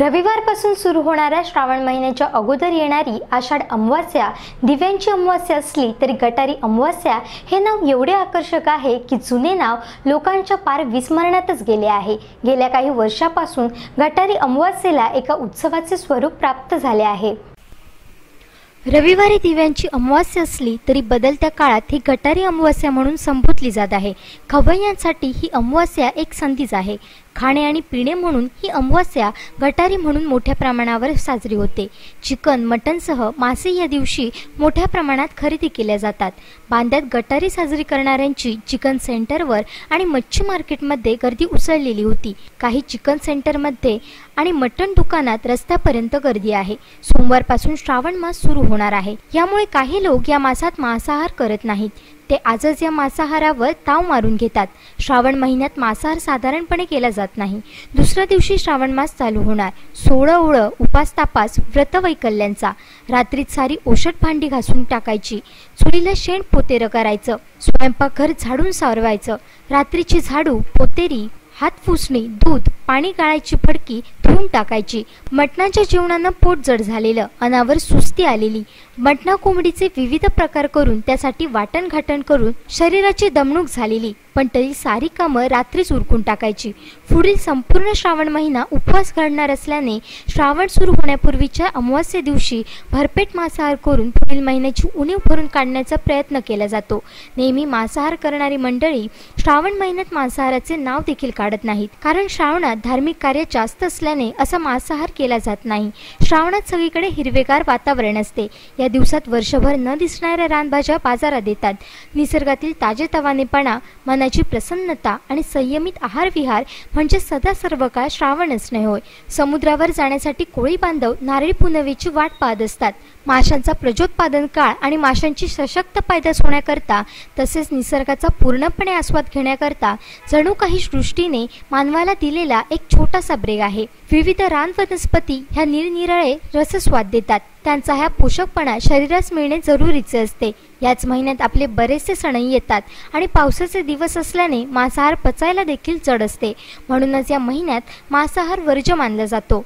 रविवारपासून सुरू होणाऱ्या श्रावण महिन्याच्या अगोदर येणारी आषाढ अमावास्या दिव्यांची अमावास्या असली तरी गटारी अमावास्या हे नाव एवढे आकर्षक आहे की जुने नाव लोकांच्या पार विस्मरणातच गेले आहे. गेल्या काही वर्षापासून गटारी अमावास्येला एका उत्सवाचे स्वरूप प्राप्त झाले आहे. रविवारी दिव्यांची अमावास्या असली तरी बदलत्या काळात ही गटारी अमावास्या म्हणून संबोधली जात आहे. खवय्यांसाठी ही अमावास्या एक संधीच आहे. खाणे आणि पिणे म्हणून ही अमावस्या गटारी म्हणून मोठ्या प्रमाणावर साजरी होते. चिकन मटनसह मासे या दिवशी मोठ्या प्रमाणात खरेदी केल्या जातात. बांद्यात गटारी साजरी करणाऱ्यांची चिकन सेंटरवर आणि मच्छी मार्केटमध्ये गर्दी उसळलेली होती. काही चिकन सेंटरमध्ये आणि मटण दुकानात रस्त्यापर्यंत गर्दी आहे. सोमवारपासून श्रावण मास सुरू होणार आहे. यामुळे काही लोक या मासात मांसाहार करत नाहीत. ते आजच या मांसाहारावर ताव मारून घेतात. श्रावण महिन्यात मांसाहार साधारणपणे केला जात नाही. दुसऱ्या दिवशी श्रावण मास चालू होणार. सोळं ओळं उपास तापास व्रतवैकल्यांचा रात्रीत सारी ओषट भांडी घासून टाकायची. चुलीला शेण पोतेरं करायचं. स्वयंपाकघर झाडून सारवायचं. रात्रीची झाडू पोतेरी हात पुसणे दूध पाणी गाळायची फडकी धुवून टाकायची. मटणाच्या जेवणानं पोट जड झालेलं अनावर सुस्ती आलेली. मटणा कोंबडीचे विविध प्रकार करून त्यासाठी वाटण घाटण करून शरीराची दमणूक झालेली. पण तरी सारी कामं रात्रीच उरकून टाकायची. पुढील संपूर्ण श्रावण महिना उपवास घडणार असल्याने श्रावण सुरू होण्यापूर्वीच्या अमावास्ये दिवशी भरपेट मांसाहार करून पुढील महिन्याची उणीव भरून काढण्याचा प्रयत्न केला जातो. नेहमी मांसाहार करणारी मंडळी श्रावण महिन्यात मांसाहाराचे नाव देखील काढत नाहीत. कारण श्रावणात धार्मिक कार्य जास्त असल्याने असा मांसाहार केला जात नाही. श्रावणात सगळीकडे हिरवेगार वातावरण असते. या दिवसात वर्षभर न दिसणाऱ्या रानभाज्या बाजारात येतात निसर्गातील ताजेतवानेपणा मनाची प्रसन्नता आणि संयमित आहार विहार म्हणजे सदा सर्व काळ श्रावणच नाही होय. समुद्रावर जाण्यासाठी कोळी बांधव नारळी पुनवेची वाट पाहत असतात. माशांचा प्रजोत्पादन काळ आणि माशांची सशक्त पैदास होण्याकरता तसेच निसर्गाचा पूर्णपणे आस्वाद घेण्याकरता जणू काही सृष्टीने मानवाला दिलेला एक छोटासा ब्रेक आहे. विविध रान वनस्पती ह्या निरनिराळे रसस्वाद देतात. त्यांचा ह्या पोषकपणा शरीरास मिळणे जरुरीचे असते. याच महिन्यात आपले बरेचसे सणही येतात आणि पावसाचे दिवस असल्याने मांसाहार पचायला देखील चढ असते. म्हणूनच या महिन्यात मांसाहार वर्ज्य मानला जातो.